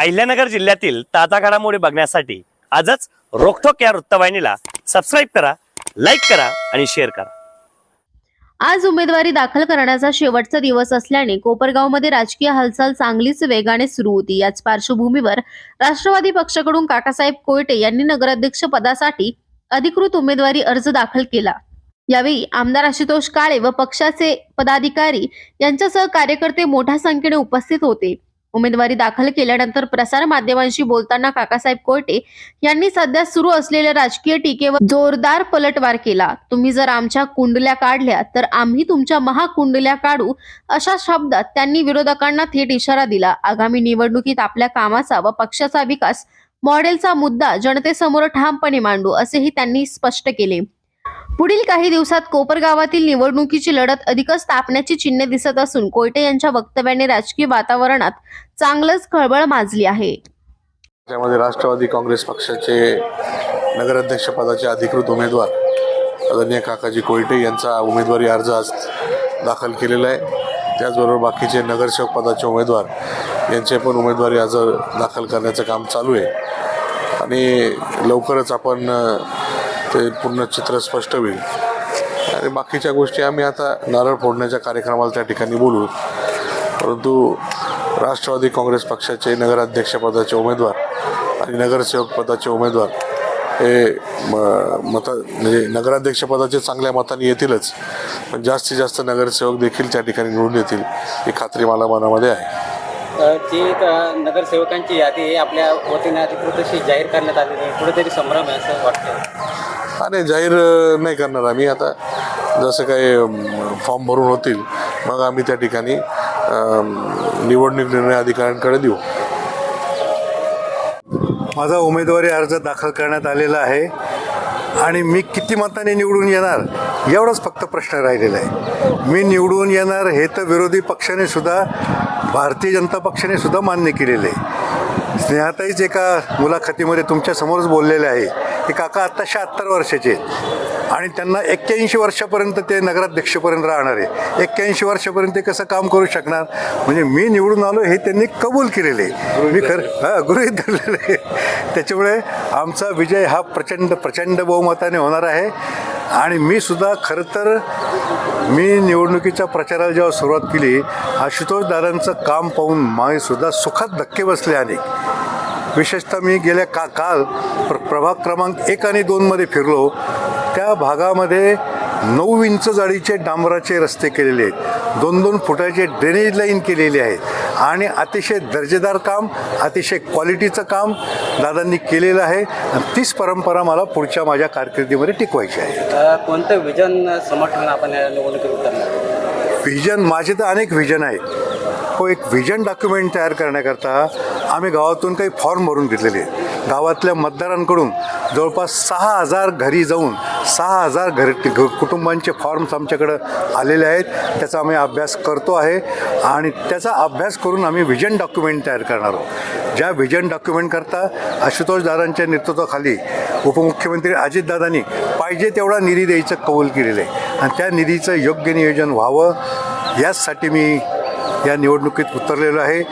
अहिल्यानगर जिल्ह्यातील ताजा घडामोडी बघण्यासाठी आजच रोखोक या वृत्तवाहिनीला सबस्क्राईब करा लाईक करा आणि शेअर करा. आज उमेदवारी दाखल करण्याचा शेवटचा दिवस असल्याने कोपरगावमध्ये राजकीय हालचाल चांगलीच वेगाने सुरू होती. याच पार्श्वभूमीवर राष्ट्रवादी पक्षाकडून काकासाहेब कोयटे यांनी नगराध्यक्ष पदासाठी अधिकृत उमेदवारी अर्ज दाखल केला. यावेळी आमदार आशुतोष काळे व पक्षाचे पदाधिकारी यांच्यासह कार्यकर्ते मोठ्या संख्येने उपस्थित होते. उमेदवारी दाखल केल्यानंतर प्रसार माध्यमांशी बोलताना काकासाहेब कोयटे यांनी सध्या सुरू असलेल्या राजकीय टीकेवर जोरदार पलटवार केला. तुम्ही जर आमच्या कुंडल्या काढल्या तर आम्ही तुमच्या महाकुंडल्या काढू अशा शब्दात त्यांनी विरोधकांना थेट इशारा दिला. आगामी निवडणुकीत आपल्या कामाचा व पक्षाचा विकास मॉडेलचा मुद्दा जनतेसमोर ठामपणे मांडू असेही त्यांनी स्पष्ट केले. पुढील काही दिवसात कोपरगावातील निवडणुकीची लढत अधिकच तापण्याची चिन्हे दिसत असून कोयटे यांच्या वक्तव्याने राजकीय वातावरणात चांगलंच खळबळ माजली आहे. त्यामध्ये राष्ट्रवादी काँग्रेस पक्षाचे नगराध्यक्षपदाचे अधिकृत उमेदवार आदरणीय काकाजी कोयटे यांचा उमेदवारी अर्ज आज दाखल केलेला आहे. त्याचबरोबर बाकीचे नगरसेवक पदाचे उमेदवार यांचे पण उमेदवारी अर्ज दाखल करण्याचं काम चालू आहे. आणि लवकरच आपण ते पूर्ण चित्र स्पष्ट होईल. आणि बाकीच्या गोष्टी आम्ही आता नारळ फोडण्याच्या कार्यक्रमाला त्या ठिकाणी बोलू. परंतु राष्ट्रवादी काँग्रेस पक्षाचे नगराध्यक्षपदाचे उमेदवार आणि नगरसेवक पदाचे उमेदवार हे म मता म्हणजे नगराध्यक्षपदाचे चांगल्या मताने येतीलच. पण जास्तीत जास्त नगरसेवक देखील त्या ठिकाणी निवडून येतील ही खात्री मला मनामध्ये आहे. जी नगरसेवकांची यादी आपल्या वतीने अधिकृत अशी जाहीर करण्यात आलेली कुठेतरी संभ्रम आहे असं वाटतं आणि जाहीर नाही करणार आम्ही. आता जसं काही फॉर्म भरून होतील मग आम्ही त्या ठिकाणी निवडणूक निर्णय अधिकाऱ्यांकडे देऊ. माझा उमेदवारी अर्ज दाखल करण्यात आलेला आहे आणि मी किती मताने निवडून येणार एवढाच फक्त प्रश्न राहिलेला आहे. मी निवडून येणार हे तर विरोधी पक्षाने सुद्धा भारतीय जनता पक्षाने सुद्धा मान्य केलेलं आहे. स्नेहाताईच एका मुलाखतीमध्ये तुमच्यासमोरच बोललेले आहे. की काका आत्ता शहात्तर वर्षाचे आहेत. आणि त्यांना एक्क्याऐंशी वर्षापर्यंत ते नगराध्यक्षपर्यंत राहणार आहे. एक्क्याऐंशी वर्षापर्यंत ते कसं काम करू शकणार? म्हणजे मी निवडून आलो हे त्यांनी कबूल केलेले. मी खरं हां गृहीत धरलेलं आहे. त्याच्यामुळे आमचा विजय हा प्रचंड प्रचंड बहुमताने होणार आहे. आणि मी सुद्धा खरं तर मी निवडणुकीच्या प्रचाराला जेव्हा सुरुवात केली आशुतोष दादांचं काम पाहून माझे सुद्धा सुखात धक्के बसले अनेक. विशेषतः मी गेल्या का काल प्र प्रभाग क्रमांक एक आणि दोनमध्ये फिरलो. त्या भागामध्ये नऊ इंच जाडीचे डांबराचे रस्ते केलेले आहेत. दोन दोन फुटाचे ड्रेनेज लाईन केलेली आहेत आणि अतिशय दर्जेदार काम अतिशय क्वालिटीचं काम दादांनी केलेलं आहे. आणि तीच परंपरा मला पुढच्या माझ्या कारकिर्दीमध्ये टिकवायची आहे. कोणतं विजन समर्थन आपण निवडणुकीत व्हिजन माझे तर अनेक व्हिजन आहेत. हो एक व्हिजन डॉक्युमेंट तयार करण्याकरता आम्ही गावातून काही फॉर्म भरून घेतलेले आहेत. गावातल्या मतदारांकडून जवळपास सहा हजार घरी जाऊन सहा हजार घर कुटुंबांचे फॉर्म्स आमच्याकडं आलेले आहेत. त्याचा आम्ही अभ्यास करतो आहे आणि त्याचा अभ्यास करून आम्ही व्हिजन डॉक्युमेंट तयार करणार आहोत. ज्या व्हिजन डॉक्युमेंटकरता आशुतोषदारांच्या नेतृत्वाखाली उपमुख्यमंत्री अजितदादांनी पाहिजे तेवढा निधी द्यायचं कौल केलेलं आहे. आणि त्या निधीचं योग्य नियोजन व्हावं याचसाठी मी या निवडणुकीत उतरलेलं आहे.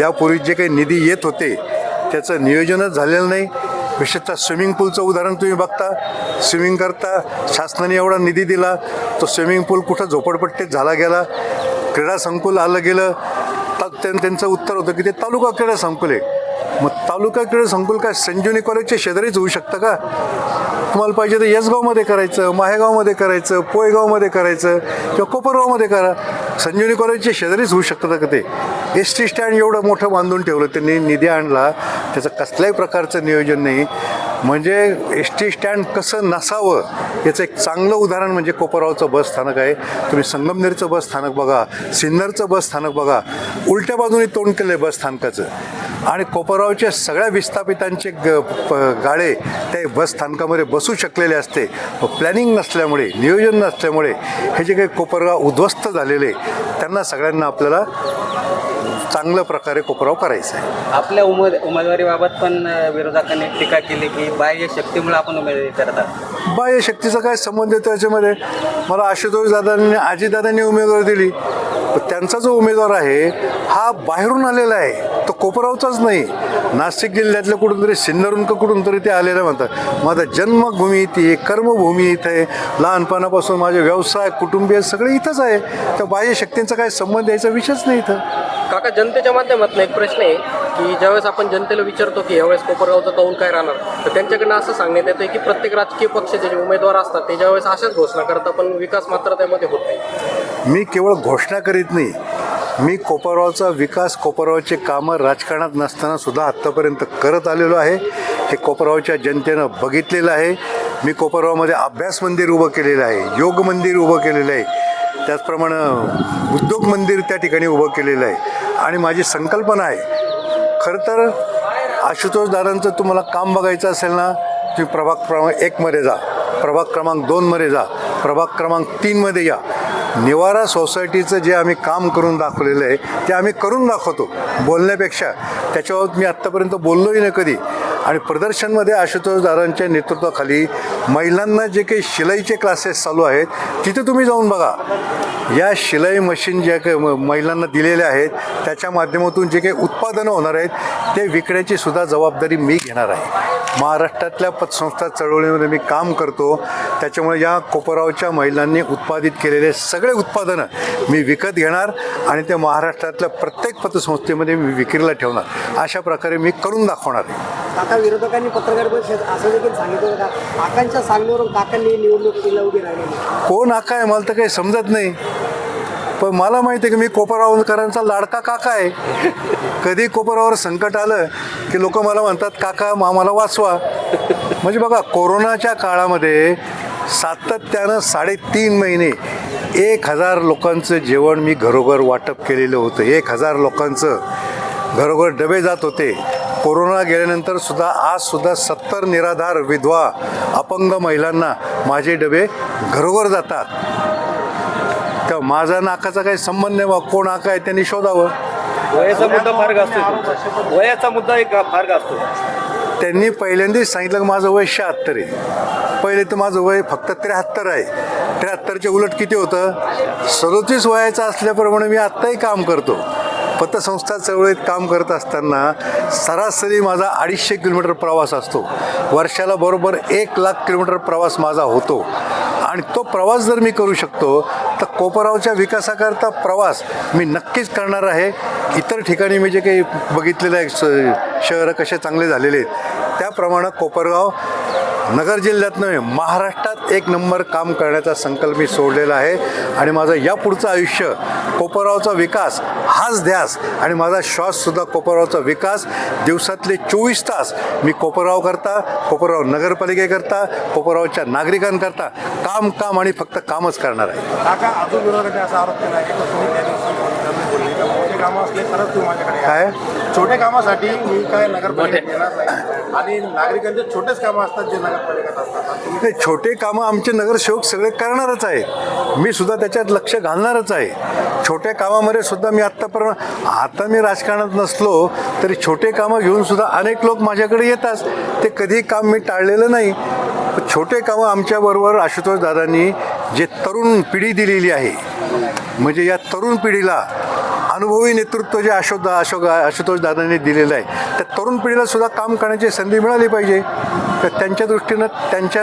यापूर्वी जे काही निधी येत होते त्याचं नियोजनच झालेलं नाही. विशेषतः स्विमिंग पूलचं उदाहरण तुम्ही बघता. स्विमिंग करता शासनाने एवढा निधी दिला तो स्विमिंग पूल कुठं झोपडपट्टीत झाला गेला क्रीडा संकुल आलं गेलं. तर त्यांचं उत्तर होतं की ते तालुका क्रीडा संकुल आहे. मग तालुका क्रीडा संकुल काय संजीवनी कॉलेजच्या शेजारीच होऊ शकतं का? तुम्हाला पाहिजे तर यसगावमध्ये करायचं माहेगावमध्ये करायचं पोयगावमध्ये करायचं किंवा कोपरगावमध्ये करा. संजीवनी कॉलेजचे शेजारीच होऊ शकतं का ते? एस टी स्टँड एवढं मोठं बांधून ठेवलं त्यांनी निधी आणला. त्याचं कसल्याही प्रकारचं नियोजन नाही. म्हणजे एस टी स्टँड कसं नसावं याचं एक चांगलं उदाहरण म्हणजे कोपरगावचं बस स्थानक आहे. तुम्ही संगमनेरचं बस स्थानक बघा सिन्नरचं बस स्थानक बघा. उलट्या बाजूने तोंड केलं आहे बस स्थानकाचं. आणि कोपरगावच्या सगळ्या विस्थापितांचे ग प गाडे त्या बस स्थानकामध्ये बसू शकलेले असते. प्लॅनिंग नसल्यामुळे नियोजन नसल्यामुळे हे जे काही कोपरगाव उद्ध्वस्त झालेले त्यांना सगळ्यांना आपल्याला चांगल्या प्रकारे कोपराव करायचं आहे. आपल्या उमेद उमेदवारीबाबत पण विरोधकांनी टीका केली की बाह्य शक्तीमुळे आपण उमेदवारी करतात. बाह्य शक्तीचा काय संबंध आहे त्याच्यामध्ये? मला आशुतोष दादांनी आजीदादांनी उमेदवारी दिली. त्यांचा जो उमेदवार आहे हा बाहेरून आलेला आहे. तो कोपरावचाच नाही. नाशिक जिल्ह्यातल्या कुठून तरी सिन्नरून का कुठून तरी ते आलेलं म्हणतात. माझा जन्मभूमी इथे आहे कर्मभूमी इथं आहे. लहानपणापासून माझे व्यवसाय कुटुंबीय सगळे इथंच आहे. त्या बाह्य शक्तींचा काय संबंध यायचा विषयच नाही इथं. काका जनतेच्या माध्यमातून एक प्रश्न आहे. की ज्यावेळेस आपण जनतेला विचारतो की यावेळेस कोपरगावचं कौल काय राहणार तर त्यांच्याकडनं असं सांगण्यात येतं की प्रत्येक राजकीय पक्षाचे जे उमेदवार असतात ते ज्यावेळेस अशाच घोषणा करतात पण विकास मात्र त्यामध्ये होत नाही. मी केवळ घोषणा करीत नाही मी कोपरगावचा विकास कोपरगावचे कामं राजकारणात नसताना सुद्धा आत्तापर्यंत करत आलेलो आहे. हे कोपरगावच्या जनतेनं बघितलेलं आहे. मी कोपरगावमध्ये अभ्यास मंदिर उभं केलेलं आहे योग मंदिर उभं केलेलं आहे. त्याचप्रमाणे उद्योग मंदिर त्या ठिकाणी उभं केलेलं आहे. आणि माझी संकल्पना आहे खरं तर आशुतोष दादांचं तुम्हाला काम बघायचं असेल ना तुम्ही प्रभाग क्रमांक एकमध्ये जा. प्रभाग क्रमांक दोनमध्ये जा. प्रभाग क्रमांक तीनमध्ये या. निवारा सोसायटीचं जे आम्ही काम करून दाखवलेलं आहे ते आम्ही करून दाखवतो बोलण्यापेक्षा. त्याच्यावर मी आत्तापर्यंत बोललोही नाही कधी. आणि प्रदर्शनमध्ये आशुतोष दादांच्या नेतृत्वाखाली महिलांना जे काही शिलाईचे क्लासेस चालू आहेत तिथे तुम्ही जाऊन बघा. या शिलाई मशीन ज्या काही म- महिलांना दिलेल्या आहेत त्याच्या माध्यमातून जे काही उत्पादनं होणार आहेत ते विकण्याची सुद्धा जबाबदारी मी घेणार आहे. महाराष्ट्रातल्या पतसंस्था चळवळीमध्ये मी काम करतो. त्याच्यामुळे या कोपरावच्या महिलांनी उत्पादित केलेले सगळे उत्पादनं मी विकत घेणार आणि ते महाराष्ट्रातल्या प्रत्येक पतसंस्थेमध्ये मी विक्रीला ठेवणार. अशा प्रकारे मी करून दाखवणार आहे. काका विरोधकांनी पत्रकार परिषद असं देखील सांगितलं का काकांच्या सांगण्यावरून काकांनी निवडणुकीला उभी राहिली कोण आका आहे? मला तर काही समजत नाही. पण मला माहिती आहे की मी कोपरावकरांचा लाडका काका आहे. कधी कोपरावर संकट आलं की लोक मला म्हणतात काका मामाला वाचवा. म्हणजे बघा कोरोनाच्या काळामध्ये सातत्यानं साडेतीन महिने एक हजार लोकांचं जेवण मी घरोघर वाटप केलेलं होतं. एक हजार लोकांचं घरोघर डबे जात होते. कोरोना गेल्यानंतर सुद्धा आज सुद्धा सत्तर निराधार विधवा अपंग महिलांना माझे डबे घरोघर जातात. तर माझा नाकाचा काही संबंध नाही बा कोण नाका आहे त्यांनी शोधावं. वयाचा मुद्दा फार असतो वयाचा मुद्दा एक फार असतो त्यांनी पहिल्यांदाच सांगितलं की माझं वय शहात्तर आहे. पहिले तर माझं वय फक्त त्र्याहत्तर आहे. त्र्याहत्तरच्या उलट किती होतं? सदोतीस वयाचं असल्याप्रमाणे मी आत्ताही काम करतो. पतसंस्था चळवळीत काम करत असताना सरासरी माझा अडीचशे किलोमीटर प्रवास असतो. वर्षाला बरोबर एक लाख किलोमीटर प्रवास माझा होतो. आणि तो प्रवास जर मी करू शकतो तर कोपरावच्या विकासाकरता प्रवास मी नक्कीच करणार आहे. इतर ठिकाणी मी जे काही बघितलेलं आहे स- शहरं कसे चांगले झालेले आहेत त्याप्रमाणे कोपरगाव नगर जिल्ह्यात नव्हे महाराष्ट्रात एक नंबर काम करण्याचा संकल्प मी सोडलेला आहे. आणि माझं यापुढचं आयुष्य कोपरगावचा विकास हाच ध्यास आणि माझा श्वाससुद्धा कोपरगावचा विकास. दिवसातले चोवीस तास मी कोपरगाव करता कोपरगाव नगरपालिकेकरता कोपरगावच्या नागरिकांकरता काम काम आणि फक्त कामच करणार आहे. काका अजून विरोधाने असा आरोप केला आहे की तुम्ही त्या दिवशी बोलले का मोठे कामं असले तरच तुम्ही माझ्याकडे या. काय? छोटे कामासाठी मी काय नगरपालिकेत येणार नाही. आणि नागरिकांचे छोटेच कामं असतात जे नगरपालिकेत असतात. छोटे कामं आमचे नगरसेवक सगळे करणारच आहेत. मी सुद्धा त्याच्यात लक्ष घालणारच आहे. छोट्या कामामध्ये सुद्धा मी आत्तापर्यंत आता मी राजकारणात नसलो तरी छोटे कामं घेऊन सुद्धा अनेक लोक माझ्याकडे येतात. ते कधी काम मी टाळलेलं नाही. छोटे कामं आमच्याबरोबर आशुतोष दादांनी जे तरुण पिढी दिलेली आहे म्हणजे या तरुण पिढीला अनुभवी नेतृत्व जे अशोक अशोक आशुतोष दादांनी दिलेलं आहे त्या तरुण पिढीला सुद्धा काम करण्याची संधी मिळाली पाहिजे. तर त्यांच्या दृष्टीनं त्यांच्या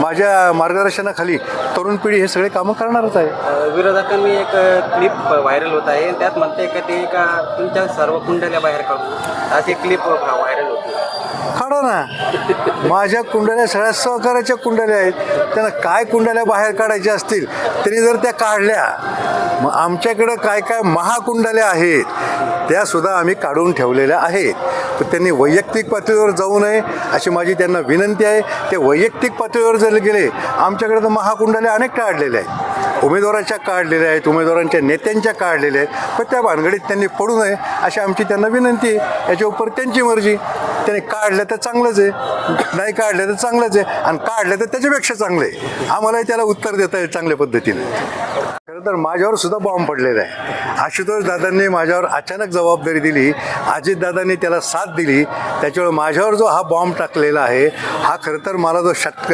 माझ्या मार्गदर्शनाखाली तरुण पिढी हे सगळे कामं करणारच आहे. विरोधकांनी एक क्लिप व्हायरल होत आहे. त्यात म्हणते का ते का तुमच्या सर्व कुंडल्या बाहेर काढू अशी क्लिप व्हायरल ना. माझ्या कुंडल्या सगळ्या सहकाराच्या कुंडल्या आहेत. त्यांना काय कुंडल्या बाहेर काढायच्या असतील तरी जर त्या काढल्या मग आमच्याकडं काय काय महाकुंडल्या आहेत त्यासुद्धा आम्ही काढून ठेवलेल्या आहेत. तर त्यांनी वैयक्तिक पातळीवर जाऊ नये अशी माझी त्यांना विनंती आहे. ते वैयक्तिक पातळीवर जर गेले आमच्याकडे तर महाकुंडल्या अनेक काढलेल्या आहेत. उमेदवाराच्या काढलेल्या आहेत उमेदवारांच्या नेत्यांच्या काढलेल्या आहेत. पण त्या भानगडीत त्यांनी पडू नये अशी आमची त्यांना विनंती आहे. याच्या उपर त्यांची मर्जी. त्याने काढलं तर चांगलंच आहे. नाही काढलं तर चांगलंच आहे. आणि काढलं तर त्याच्यापेक्षा चांगलं आहे. आम्हालाही त्याला उत्तर देता येईल चांगल्या पद्धतीने. खरं तर माझ्यावर सुद्धा बॉम्ब पडलेला आहे. आशुतोष दादांनी माझ्यावर अचानक जबाबदारी दिली. अजित दादांनी त्याला साथ दिली. त्याच्यावर माझ्यावर जो हा बॉम्ब टाकलेला आहे हा खरं तर मला जो षटक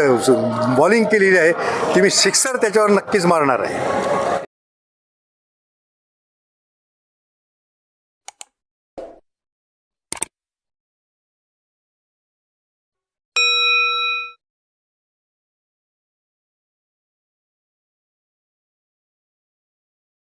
बॉलिंग केलेली आहे ती मी सिक्सर त्याच्यावर नक्कीच मारणार आहे.